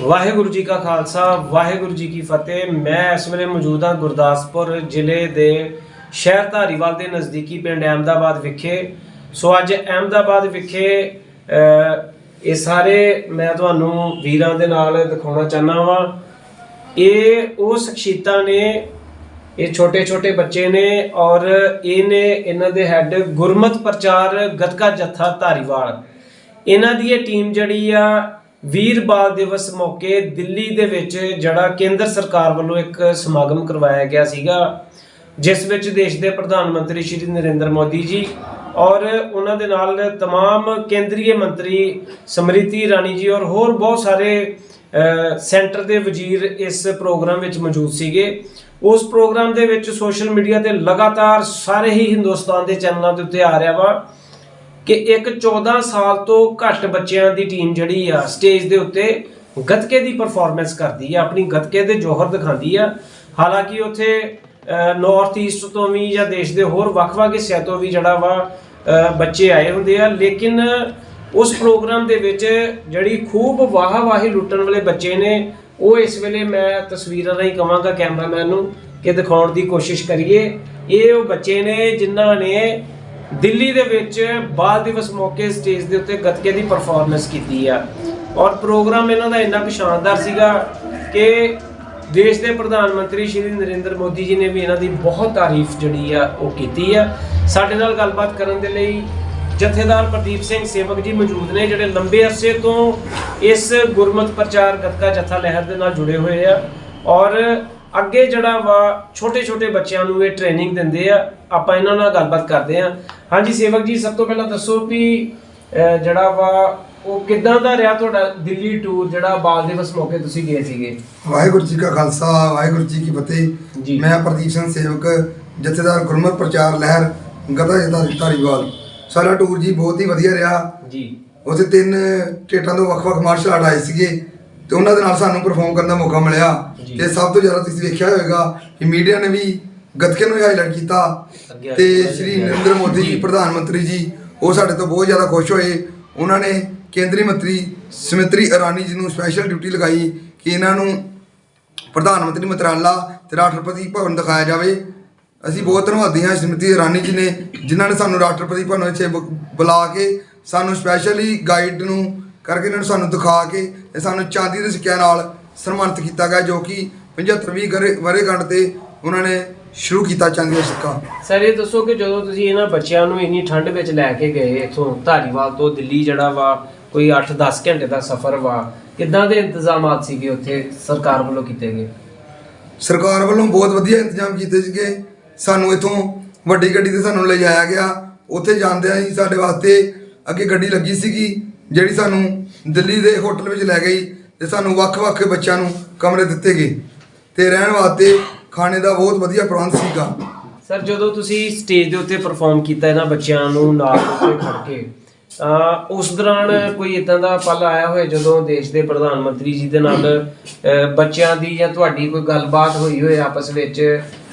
ਵਾਹਿਗੁਰੂ ਜੀ ਕਾ ਖਾਲਸਾ, ਵਾਹਿਗੁਰੂ ਜੀ ਕੀ ਫਤਿਹ। ਮੈਂ ਇਸ ਵੇਲੇ ਮੌਜੂਦ ਹਾਂ ਗੁਰਦਾਸਪੁਰ ਜ਼ਿਲ੍ਹੇ ਦੇ ਸ਼ਹਿਰ ਧਾਰੀਵਾਲ ਦੇ ਨਜ਼ਦੀਕੀ ਪਿੰਡ ਅਹਿਮਦਾਬਾਦ ਵਿਖੇ। ਸੋ ਅੱਜ ਅਹਿਮਦਾਬਾਦ ਵਿਖੇ ਇਹ ਸਾਰੇ ਮੈਂ ਤੁਹਾਨੂੰ ਵੀਰਾਂ ਦੇ ਨਾਲ ਦਿਖਾਉਣਾ ਚਾਹਨਾ ਵਾਂ। ਇਹ ਉਹ ਸ਼ਖਸੀਅਤਾਂ ਨੇ, ਇਹ ਛੋਟੇ ਛੋਟੇ ਬੱਚੇ ਨੇ ਔਰ ਇਹ ਨੇ ਇਹਨਾਂ ਦੇ ਹੈੱਡ ਗੁਰਮਤ ਪ੍ਰਚਾਰ ਗਤਕਾ ਜੱਥਾ ਧਾਰੀਵਾਲ। ਇਹਨਾਂ ਦੀ ਇਹ ਟੀਮ ਜਿਹੜੀ ਆ ਵੀਰ ਬਾਲ ਦਿਵਸ ਮੌਕੇ ਦਿੱਲੀ ਦੇ ਵਿੱਚ ਜਿਹੜਾ ਕੇਂਦਰ ਸਰਕਾਰ ਵੱਲੋਂ ਇੱਕ ਸਮਾਗਮ ਕਰਵਾਇਆ ਗਿਆ ਸੀਗਾ ਜਿਸ ਵਿੱਚ ਦੇਸ਼ ਦੇ ਪ੍ਰਧਾਨ ਮੰਤਰੀ ਸ਼੍ਰੀ ਨਰਿੰਦਰ ਮੋਦੀ ਜੀ ਔਰ ਉਹਨਾਂ ਦੇ ਨਾਲ तमाम ਕੇਂਦਰੀ ਮੰਤਰੀ ਸਮ੍ਰਿਤੀ ਇਰਾਨੀ ਜੀ ਔਰ ਹੋਰ ਬਹੁਤ ਸਾਰੇ ਅ, ਸੈਂਟਰ ਦੇ ਵਜ਼ੀਰ ਇਸ ਪ੍ਰੋਗਰਾਮ ਵਿੱਚ ਮੌਜੂਦ ਸੀਗੇ ਉਸ ਪ੍ਰੋਗਰਾਮ ਦੇ ਵਿੱਚ ਸੋਸ਼ਲ ਮੀਡੀਆ ਤੇ ਲਗਾਤਾਰ ਸਾਰੇ ਹੀ ਹਿੰਦੁਸਤਾਨ ਦੇ ਚੈਨਲਾਂ ਦੇ ਉੱਤੇ ਆ ਰਿਹਾ ਵਾ ਕਿ ਇੱਕ 14 ਸਾਲ ਤੋਂ ਘੱਟ ਬੱਚਿਆਂ ਦੀ ਟੀਮ ਜਿਹੜੀ ਆ ਸਟੇਜ ਦੇ ਉੱਤੇ ਗੱਤਕੇ ਦੀ ਪਰਫਾਰਮੈਂਸ ਕਰਦੀ ਆ, ਆਪਣੀ ਗੱਤਕੇ ਦੇ ਜੋਹਰ ਦਿਖਾਉਂਦੀ ਆ। ਹਾਲਾਂਕਿ ਉੱਥੇ ਨਾਰਥ ਈਸਟ ਤੋਂ ਵੀ ਜਾਂ ਦੇਸ਼ ਦੇ ਹੋਰ ਵੱਖ-ਵੱਖ ਹਿੱਸਿਆਂ ਤੋਂ ਵੀ ਜਿਹੜਾ ਵਾ ਬੱਚੇ ਆਏ ਹੁੰਦੇ ਆ। ਲੇਕਿਨ ਉਸ ਪ੍ਰੋਗਰਾਮ ਦੇ ਵਿੱਚ ਜਿਹੜੀ ਖੂਬ ਵਾਹ-ਵਾਹੀ ਲੁੱਟਣ ਵਾਲੇ ਬੱਚੇ ਨੇ, ਉਹ ਇਸ ਵੇਲੇ ਮੈਂ ਤਸਵੀਰਾਂ ਰਾਹੀਂ ਕਵਾਂਗਾ ਕੈਮਰਾਮੈਨ ਨੂੰ ਕਿ ਦਿਖਾਉਣ ਦੀ ਕੋਸ਼ਿਸ਼ ਕਰੀਏ। ਇਹ ਉਹ ਬੱਚੇ ਨੇ ਜਿਨ੍ਹਾਂ ਨੇ ਦਿੱਲੀ ਦੇ ਵਿੱਚ ਬਾਲ ਦਿਵਸ ਮੌਕੇ ਸਟੇਜ ਦੇ ਉੱਤੇ ਗੱਤਕੇ ਦੀ ਪਰਫਾਰਮੈਂਸ ਕੀਤੀ ਆ। ਔਰ ਪ੍ਰੋਗਰਾਮ ਇਹਨਾਂ ਦਾ ਇੰਨਾ ਕੁ ਸ਼ਾਨਦਾਰ ਸੀਗਾ ਕਿ ਦੇਸ਼ ਦੇ ਪ੍ਰਧਾਨ ਮੰਤਰੀ ਸ਼੍ਰੀ ਨਰਿੰਦਰ ਮੋਦੀ ਜੀ ਨੇ ਵੀ ਇਹਨਾਂ ਦੀ ਬਹੁਤ ਤਾਰੀਫ ਜਿਹੜੀ ਆ, ਉਹ ਕੀਤੀ ਆ। ਸਾਡੇ ਨਾਲ ਗੱਲਬਾਤ ਕਰਨ ਦੇ ਲਈ ਜਥੇਦਾਰ ਪ੍ਰਦੀਪ ਸਿੰਘ ਸੇਵਕ ਜੀ ਮੌਜੂਦ ਨੇ, ਜਿਹੜੇ ਲੰਬੇ ਅਰਸੇ ਤੋਂ ਇਸ ਗੁਰਮਤ ਪ੍ਰਚਾਰ ਗੱਤਕਾ ਜਥਾ ਲਹਿਰ ਦੇ ਨਾਲ ਜੁੜੇ ਹੋਏ ਆ। ਔਰ ਅੱਗੇ ਜਿਹੜਾ ਵਾ ਛੋਟੇ ਛੋਟੇ ਬੱਚਿਆਂ ਨੂੰ ਇਹ ਟ੍ਰੇਨਿੰਗ ਦਿੰਦੇ ਆ ਆਪਾਂ ਇਹਨਾਂ ਨਾਲ ਗੱਲਬਾਤ ਕਰਦੇ ਆ। ਹਾਂਜੀ ਸੇਵਕ ਜੀ ਸਭ ਤੋਂ ਪਹਿਲਾਂ ਦੱਸੋ ਵੀ ਅਹ, ਜਿਹੜਾ ਵਾ ਉਹ ਕਿੱਦਾਂ ਦਾ ਰਿਹਾ ਤੁਹਾਡਾ ਦਿੱਲੀ ਟੂਰ ਜਿਹੜਾ ਬਾਲ ਦਿਵਸ ਮੌਕੇ ਤੁਸੀਂ ਗਏ ਸੀਗੇ? ਵਾਹਿਗੁਰੂ ਜੀ ਕਾ ਖਾਲਸਾ ਵਾਹਿਗੁਰੂ ਜੀ ਕੀ। ਫਤਿਹ। ਮੈਂ ਪ੍ਰਦੀਪ ਸਿੰਘ ਸੇਵਕ ਜਥੇਦਾਰ ਗੁਰਮਤ ਪ੍ਰਚਾਰ ਲਹਿਰ ਗਦਾ ਜਥਾ ਧਾਰੀਵਾਲ। ਸਾਡਾ ਟੂਰ ਜੀ ਬਹੁਤ ਹੀ ਵਧੀਆ ਰਿਹਾ। ਜੀ। ਉੱਥੇ ਤਿੰਨ ਸਟੇਟਾਂ ਤੋਂ ਵੱਖ-ਵੱਖ ਮਾਰਸ਼ਲ ਆਰਟ ਆਏ ਸੀਗੇ ਤੇ ਉਹਨਾਂ ਦੇ ਨਾਲ ਸਾਨੂੰ ਪਰਫਾਰਮ ਕਰਨ ਦਾ ਮੌਕਾ ਮਿਲਿਆ। ਤੇ ਸਭ ਤੋਂ ਜ਼ਿਆਦਾ ਤੁਸੀਂ ਵੇਖਿਆ ਹੋਵੇਗਾ ਕਿ ਮੀਡੀਆ ਨੇ ਵੀ ਗੱਤਕੇ ਨੂੰ ਹਾਈਲਾਈਟ ਕੀਤਾ ਤੇ ਸ਼੍ਰੀ ਨਰਿੰਦਰ ਮੋਦੀ ਜੀ ਪ੍ਰਧਾਨ ਮੰਤਰੀ ਜੀ ਉਹ ਸਾਡੇ ਤੋਂ ਬਹੁਤ ਜ਼ਿਆਦਾ ਖੁਸ਼ ਹੋਏ। ਉਹਨਾਂ ਨੇ ਕੇਂਦਰੀ ਮੰਤਰੀ ਸਮਿਤਰੀ ਇਰਾਨੀ ਜੀ ਨੂੰ ਸਪੈਸ਼ਲ ਡਿਊਟੀ ਲਗਾਈ ਕਿ ਇਹਨਾਂ ਨੂੰ ਪ੍ਰਧਾਨ ਮੰਤਰੀ ਮੰਤਰਾਲਾ ਤੇ ਰਾਸ਼ਟਰਪਤੀ ਭਵਨ ਦਿਖਾਇਆ ਜਾਵੇ। ਅਸੀਂ ਬਹੁਤ ਧੰਨਵਾਦੀ ਹਾਂ ਸਮਿਤੀ ਇਰਾਨੀ ਜੀ ਨੇ ਜਿਨ੍ਹਾਂ ਨੇ ਸਾਨੂੰ ਰਾਸ਼ਟਰਪਤੀ ਭਵਨ ਵਿੱਚ ਬੁਲਾ ਕੇ ਸਾਨੂੰ ਸਪੈਸ਼ਲੀ ਗਾਈਡ ਨੂੰ ਕਰਕੇ ਇਹਨਾਂ ਨੂੰ ਸਾਨੂੰ ਦਿਖਾ ਕੇ ਤੇ ਸਾਨੂੰ ਚਾਂਦੀ ਦੇ ਸਿੱਕਿਆਂ ਨਾਲ ਸਨਮਾਨਿਤ ਕੀਤਾ ਗਿਆ ਜੋ ਕਿ 75ਵੀਂ ਗਰੇ ਵਰੇਗੰਢ ਤੇ ਉਹਨਾਂ ਨੇ ਸ਼ੁਰੂ ਕੀਤਾ ਦਾ ਸਿੱਕਾ ਸਰ ਇਹ ਦੱਸੋ ਕਿ ਜਦੋਂ ਤੁਸੀਂ ਇਹਨਾਂ ਬੱਚਿਆਂ ਨੂੰ ਇੰਨੀ ਠੰਡ ਵਿੱਚ ਲੈ ਕੇ ਗਏ ਇੱਥੋਂ ਧਾਰੀਵਾਲ ਤੋਂ ਦਿੱਲੀ ਜਿਹੜਾ ਵਾ ਕੋਈ 8-10 ਘੰਟੇ ਦਾ ਸਫ਼ਰ ਵਾ ਕਿੱਦਾਂ ਦੇ ਇੰਤਜ਼ਾਮਾਤ ਸੀਗੇ ਉੱਥੇ ਸਰਕਾਰ ਵੱਲੋਂ ਕੀਤੇ ਗਏ? ਸਰਕਾਰ ਵੱਲੋਂ ਬਹੁਤ ਵਧੀਆ ਇੰਤਜ਼ਾਮ ਕੀਤੇ ਸੀਗੇ। ਸਾਨੂੰ ਇਥੋਂ ਵੱਡੀ ਗੱਡੀ ਤੇ ਸਾਨੂੰ ਲਿਜਾਇਆ ਗਿਆ। ਉੱਥੇ ਜਾਂਦਿਆਂ ਹੀ ਸਾਡੇ ਵਾਸਤੇ ਅੱਗੇ ਗੱਡੀ ਲੱਗੀ ਸੀਗੀ ਜਿਹੜੀ ਸਾਨੂੰ ਦਿੱਲੀ ਦੇ ਹੋਟਲ ਵਿੱਚ ਲੈ ਗਈ। ਤੇ ਸਾਨੂੰ ਵੱਖ-ਵੱਖ ਬੱਚਿਆਂ ਨੂੰ ਕਮਰੇ ਦਿੱਤੇ ਗਏ। ਤੇ ਰਹਿਣ ਵਾਸਤੇ ਖਾਣੇ ਦਾ ਬਹੁਤ ਵਧੀਆ ਪ੍ਰਬੰਧ ਸੀਗਾ। ਸਰ ਜਦੋਂ ਤੁਸੀਂ ਸਟੇਜ ਦੇ ਉੱਤੇ ਪਰਫਾਰਮ ਕੀਤਾ ਇਹਨਾਂ ਬੱਚਿਆਂ ਨੂੰ ਨਾਲ ਉੱਤੇ ਖੜ ਕੇ ਤਾਂ ਉਸ ਦੌਰਾਨ ਕੋਈ ਇਦਾਂ ਦਾ ਪਲ ਆਇਆ ਹੋਏ ਜਦੋਂ ਦੇਸ਼ ਦੇ ਪ੍ਰਧਾਨ ਮੰਤਰੀ ਜੀ ਦੇ ਨਾਲ ਬੱਚਿਆਂ ਦੀ ਜਾਂ ਤੁਹਾਡੀ ਕੋਈ ਗੱਲਬਾਤ ਹੋਈ ਹੋਏ ਆਪਸ ਵਿੱਚ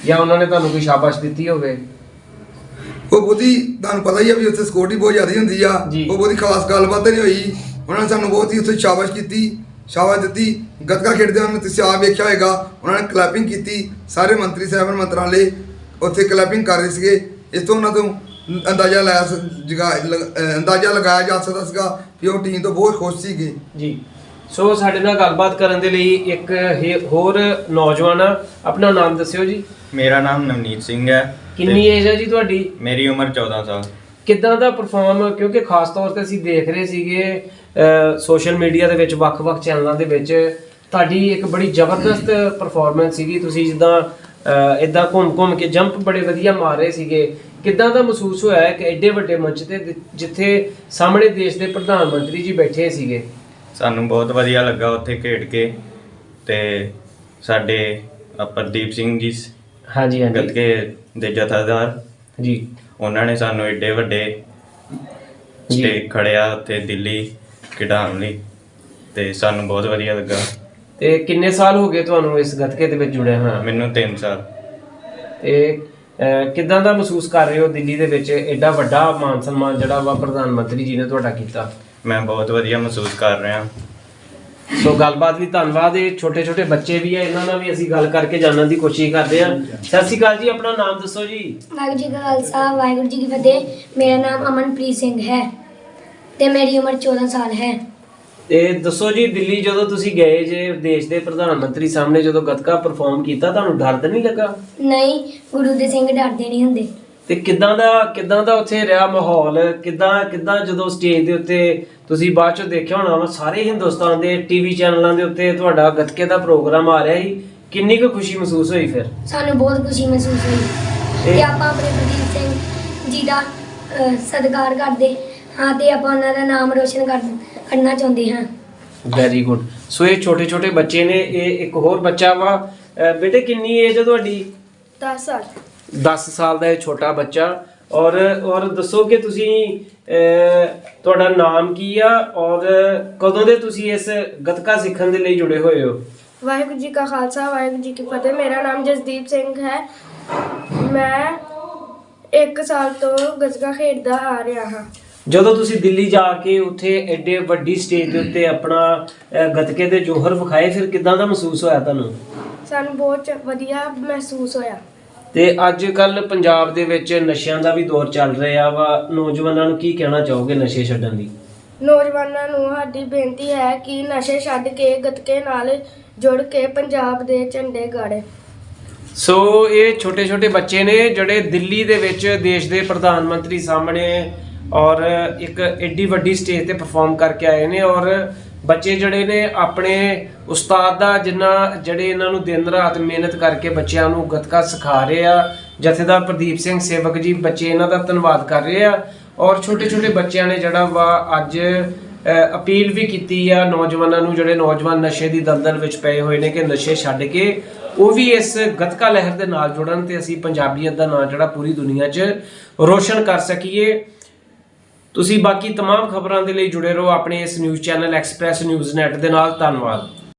ਜਾਂ ਉਹਨਾਂ ਨੇ ਤੁਹਾਨੂੰ ਕੋਈ ਸ਼ਾਬਾਸ਼ ਦਿੱਤੀ ਹੋਵੇ? ਉਹ ਬਹੁਤੀ ਤੁਹਾਨੂੰ ਪਤਾ ਹੀ ਆ ਵੀ ਉੱਥੇ ਸਿਕਿਉਰਿਟੀ ਬਹੁਤ ਜ਼ਿਆਦਾ ਹੁੰਦੀ ਆ। ਜੀ। ਉਹ ਬਹੁਤੀ ਖਾਸ ਗੱਲਬਾਤ ਨਹੀਂ ਹੋਈ। ਉਹਨਾਂ ਨੇ ਸਾਨੂੰ ਬਹੁਤ ਹੀ ਉੱਥੇ ਸ਼ਾਬਾਸ਼ ਕੀਤੀ। ਸ਼ਾਬਾਸ਼ ਦਿੱਤੀ। ਗੱਤਕਾ ਖੇਡਦੇ ਹਨ ਤੁਸੀਂ ਆਪ ਵੇਖਿਆ ਹੋਵੇਗਾ ਉਹਨਾਂ ਨੇ ਕਲੈਪਿੰਗ ਕੀਤੀ। ਸਾਰੇ ਮੰਤਰੀ ਸਾਹਿਬਾਨ ਮੰਤਰਾਲੇ ਉੱਥੇ ਕਲੈਪਿੰਗ ਕਰ ਰਹੇ ਸੀਗੇ। ਇਸ ਤੋਂ ਉਹਨਾਂ ਤੋਂ ਅੰਦਾਜ਼ਾ ਲਾਇਆ ਸ- ਜਗਾ ਅੰਦਾਜ਼ਾ ਲਗਾਇਆ ਜਾ ਸਕਦਾ ਸੀਗਾ ਕਿ ਉਹ ਟੀਮ ਤੋਂ ਬਹੁਤ ਖੁਸ਼ ਸੀਗੇ। ਜੀ। ਸੋ ਸਾਡੇ ਨਾਲ ਗੱਲਬਾਤ ਕਰਨ ਦੇ ਲਈ ਇੱਕ ਹੋਰ ਨੌਜਵਾਨ ਆ। ਆਪਣਾ ਨਾਮ ਦੱਸਿਓ ਜੀ। ਮੇਰਾ ਨਾਮ ਨਵਨੀਤ ਸਿੰਘ ਹੈ ਕਿੰਨੀ ਏਜ ਹੈ ਜੀ ਤੁਹਾਡੀ? ਮੇਰੀ ਉਮਰ 14 ਸਾਲ। ਕਿੱਦਾਂ ਦਾ ਪਰਫਾਰਮ ਕਿਉਂਕਿ ਖਾਸ ਤੌਰ ਤੇ ਅਸੀਂ ਦੇਖ ਰਹੇ ਸੀਗੇ ਸੋਸ਼ਲ ਮੀਡੀਆ ਦੇ ਵਿੱਚ ਵੱਖ-ਵੱਖ ਚੈਨਲਾਂ ਦੇ ਵਿੱਚ ਤੁਹਾਡੀ ਇੱਕ ਬੜੀ ਜ਼ਬਰਦਸਤ ਪਰਫਾਰਮੈਂਸ ਸੀਗੀ। ਤੁਸੀਂ ਜਿੱਦਾਂ ਇਦਾਂ ਘੁੰਮ-ਘੁੰਮ ਕੇ ਜੰਪ ਬੜੇ ਵਧੀਆ ਮਾਰ ਰਹੇ ਸੀਗੇ। ਕਿੱਦਾਂ ਦਾ ਮਹਿਸੂਸ ਹੋਇਆ ਕਿ ਐਡੇ ਵੱਡੇ ਮੰਚ ਤੇ ਜਿੱਥੇ ਸਾਹਮਣੇ ਦੇਸ਼ ਦੇ ਪ੍ਰਧਾਨ ਮੰਤਰੀ ਜੀ ਬੈਠੇ ਸੀਗੇ? ਸਾਨੂੰ ਬਹੁਤ ਵਧੀਆ ਲੱਗਾ ਉੱਥੇ ਖੇਡ ਕੇ ਤੇ ਸਾਡੇ ਪ੍ਰਦੀਪ ਸਿੰਘ ਜੀ ਹਾਂਜੀ ਹਾਂਜੀ। ਗੱਤਕੇ ਦੇ ਜਥੇਦਾਰ। ਜੀ। ਉਹਨਾਂ ਨੇ ਸਾਨੂੰ ਏਡੇ ਵੱਡੇ। ਸਟੇਜ ਖੜਿਆ ਉੱਥੇ ਦਿੱਲੀ। ਖਿਡਾਉਣ ਲਈ। ਤੇ ਸਾਨੂੰ ਬਹੁਤ ਵਧੀਆ ਲੱਗਾ। ਤੇ ਕਿੰਨੇ ਸਾਲ ਹੋ ਗਏ ਤੁਹਾਨੂੰ ਇਸ ਗੱਤਕੇ ਦੇ ਵਿੱਚ ਜੁੜਿਆ ਹਾਂ ਮੈਨੂੰ 3 ਸਾਲ। ਤੇ ਅਹ, ਕਿੱਦਾਂ ਦਾ ਮਹਿਸੂਸ ਕਰ ਰਹੇ ਹੋ ਦਿੱਲੀ ਦੇ ਵਿੱਚ? ਐਡਾ ਵੱਡਾ ਮਾਨ ਸਨਮਾਨ ਜਿਹੜਾ ਵਾ ਪ੍ਰਧਾਨ ਮੰਤਰੀ ਜੀ ਨੇ ਤੁਹਾਡਾ ਕੀਤਾ। ਮੈਂ ਬਹੁਤ ਵਧੀਆ ਮਹਿਸੂਸ ਕਰ ਰਿਹਾ। ਸੋ ਗੱਲਬਾਤ ਵੀ ਧੰਨਵਾਦ। ਇਹ ਛੋਟੇ ਛੋਟੇ ਬੱਚੇ ਵੀ ਆ ਇਹਨਾਂ ਨਾਲ ਵੀ ਅਸੀਂ ਗੱਲ ਕਰਕੇ ਜਾਣਨ ਦੀ ਕੋਸ਼ਿਸ਼ ਕਰਦੇ ਹਾਂ। ਸਤਿ ਸ਼੍ਰੀ ਅਕਾਲ ਜੀ ਆਪਣਾ ਨਾਮ ਦੱਸੋ ਜੀ। ਵਾਹਿਗੁਰੂ ਜੀ ਕਾ ਖਾਲਸਾ ਵਾਹਿਗੁਰੂ ਜੀ ਕੀ ਫਤਿਹ। ਮੇਰਾ ਨਾਮ ਅਮਨਪ੍ਰੀਤ ਸਿੰਘ ਹੈ। ਤੇ ਮੇਰੀ ਉਮਰ 14 ਸਾਲ ਹੈ। ਤੇ ਦੱਸੋ ਜੀ ਦਿੱਲੀ ਜਦੋਂ ਤੁਸੀਂ ਗਏ ਜੇ ਦੇਸ਼ ਦੇ ਪ੍ਰਧਾਨ ਮੰਤਰੀ ਸਾਹਮਣੇ ਜਦੋਂ ਗੱਤਕਾ ਪਰਫਾਰਮ ਕੀਤਾ ਤੁਹਾਨੂੰ ਡਰ ਤਾਂ ਨਹੀਂ ਲੱਗਾ? ਨਹੀਂ ਗੁਰੂ ਦੇ ਸਿੰਘ ਡਰਦੇ ਨਹੀਂ ਹੁੰਦੇ। ਤੇ ਕਿੱਦਾਂ ਦਾ ਕਿੱਦਾਂ ਦਾ ਉੱਥੇ ਰਿਹਾ ਮਾਹੌਲ? ਕਿੱਦਾਂ ਕਿੱਦਾਂ ਜਦੋਂ ਸਟੇਜ ਦੇ ਉੱਤੇ ਤੁਸੀਂ ਬਾਅਦ ਚੋਂ ਦੇਖਿਆ ਹੋਣਾ ਵਾ ਸਾਰੇ ਹਿੰਦੁਸਤਾਨ ਦੇ ਟੀਵੀ ਚੈਨਲਾਂ ਦੇ ਉੱਤੇ ਤੁਹਾਡਾ ਗੱਤਕੇ ਦਾ ਪ੍ਰੋਗਰਾਮ ਆ ਰਿਹਾ ਸੀ। ਕਿੰਨੀ ਕੁ ਖੁਸ਼ੀ ਮਹਿਸੂਸ ਹੋਈ ਫਿਰ? ਸਾਨੂੰ ਬਹੁਤ ਖੁਸ਼ੀ ਮਹਿਸੂਸ ਹੋਈ। ਤੇ ਆਪਾਂ ਆਪਣੇ ਪ੍ਰਦੀਪ ਸਿੰਘ ਜੀ ਦਾ ਅਹ, ਸਤਿਕਾਰ ਕਰਦੇ। ਹਾਂ ਤੇ ਆਪਾਂ ਉਹਨਾਂ ਦਾ ਨਾਮ ਰੋਸ਼ਨ ਕਰ ਕਰਨਾ ਚਾਹੁੰਦੇ ਹਾਂ। ਵੈਰੀ ਗੁੱਡ ਸੋ ਇਹ ਛੋਟੇ ਛੋਟੇ ਬੱਚੇ ਨੇ ਇਹ ਇੱਕ ਹੋਰ ਬੱਚਾ ਵਾ। ਅਹ ਬੇਟੇ ਕਿੰਨੀ ਏਜ ਹੈ ਤੁਹਾਡੀ? 10 ਸਾਲ। 10 ਸਾਲ ਦਾ ਇਹ ਛੋਟਾ ਬੱਚਾ। ਔਰ ਔਰ ਦੱਸੋ ਕਿ ਤੁਸੀਂ ਅਹ, ਤੁਹਾਡਾ ਨਾਮ ਕੀ ਆ? ਔਰ ਕਦੋਂ ਦੇ ਤੁਸੀਂ ਇਸ ਗੱਤਕਾ ਸਿੱਖਣ ਦੇ ਲਈ ਜੁੜੇ ਹੋਏ ਹੋ? ਵਾਹਿਗੁਰੂ ਜੀ ਕਾ ਖਾਲਸਾ ਵਾਹਿਗੁਰੂ ਜੀ ਕੀ ਫਤਿਹ। ਮੇਰਾ ਨਾਮ ਜਸਦੀਪ ਸਿੰਘ ਹੈ। ਮੈਂ 1 ਸਾਲ ਤੋਂ ਗੱਤਕਾ ਖੇਡਦਾ ਆ ਰਿਹਾ ਹਾਂ। ਜਦੋਂ ਤੁਸੀਂ ਦਿੱਲੀ ਜਾ ਕੇ ਉੱਥੇ ਐਡੇ ਵੱਡੀ ਸਟੇਜ ਦੇ ਉੱਤੇ ਆਪਣਾ ਅਹ, ਗੱਤਕੇ ਦੇ ਜੋਹਰ ਵਿਖਾਏ ਫਿਰ ਕਿਦਾਂ ਦਾ ਮਹਿਸੂਸ ਹੋਇਆ ਤੁਹਾਨੂੰ? ਸਾਨੂੰ ਬਹੁਤ ਚ- ਵਧੀਆ ਮਹਿਸੂਸ ਹੋਇਆ। ਤੇ ਅੱਜ ਕੱਲ ਪੰਜਾਬ ਦੇ ਵਿੱਚ ਨਸ਼ਿਆਂ ਦਾ ਵੀ ਦੌਰ ਚੱਲ ਰਿਹਾ ਵਾ। ਨੌਜਵਾਨਾਂ ਨੂੰ ਕੀ ਕਹਿਣਾ ਚਾਹੋਗੇ ਨਸ਼ੇ ਛੱਡਣ ਦੀ? ਨੌਜਵਾਨਾਂ ਨੂੰ ਸਾਡੀ ਬੇਨਤੀ ਹੈ ਕਿ ਨਸ਼ੇ ਛੱਡ ਕੇ ਗੱਤਕੇ ਨਾਲ ਜੁੜ ਕੇ ਪੰਜਾਬ ਦੇ ਝੰਡੇ ਗਾੜੇ ਸੋ ਇਹ ਛੋਟੇ ਛੋਟੇ ਬੱਚੇ ਨੇ ਜਿਹੜੇ ਦਿੱਲੀ ਦੇ ਵਿੱਚ ਦੇਸ਼ ਦੇ ਪ੍ਰਧਾਨ ਮੰਤਰੀ ਸਾਹਮਣੇ ਔਰ ਇੱਕ ਐਡੀ ਵੱਡੀ ਸਟੇਜ ਤੇ ਪਰਫਾਰਮ ਕਰਕੇ ਆਏ ਨੇ ਔਰ ਬੱਚੇ ਜਿਹੜੇ ਨੇ ਆਪਣੇ ਉਸਤਾਦ ਦਾ ਜਿੰਨਾ, ਜਿਹੜੇ ਇਹਨਾਂ ਨੂੰ ਦਿਨ ਰਾਤ ਮਿਹਨਤ ਕਰਕੇ ਬੱਚਿਆਂ ਨੂੰ ਗੱਤਕਾ ਸਿਖਾ ਰਹੇ ਆ, ਜਥੇਦਾਰ ਪ੍ਰਦੀਪ ਸਿੰਘ ਸੇਵਕ ਜੀ, ਬੱਚੇ ਇਹਨਾਂ ਦਾ ਧੰਨਵਾਦ ਕਰ ਰਹੇ ਆ ਔਰ ਛੋਟੇ ਛੋਟੇ ਬੱਚਿਆਂ ਨੇ ਜਿਹੜਾ ਵਾ ਅੱਜ ਅਪੀਲ ਵੀ ਕੀਤੀ ਆ ਨੌਜਵਾਨਾਂ ਨੂੰ, ਜਿਹੜੇ ਨੌਜਵਾਨ ਨਸ਼ੇ ਦੀ ਦਲਦਲ ਵਿੱਚ ਪਏ ਹੋਏ ਨੇ ਕਿ ਨਸ਼ੇ ਛੱਡ ਕੇ ਉਹ ਵੀ ਇਸ ਗਤਕਾ ਲਹਿਰ ਦੇ ਨਾਲ ਜੁੜਨ ਤੇ ਅਸੀਂ ਪੰਜਾਬੀਅਤ ਦਾ ਨਾਂ ਜਿਹੜਾ ਪੂਰੀ ਦੁਨੀਆ 'ਚ ਰੋਸ਼ਨ ਕਰ ਸਕੀਏ। ਤੁਸੀਂ ਬਾਕੀ तमाम ਖਬਰਾਂ ਦੇ ਲਈ ਜੁੜੇ ਰਹੋ ਆਪਣੇ ਇਸ news channel express news net ਦੇ ਨਾਲ ਧੰਨਵਾਦ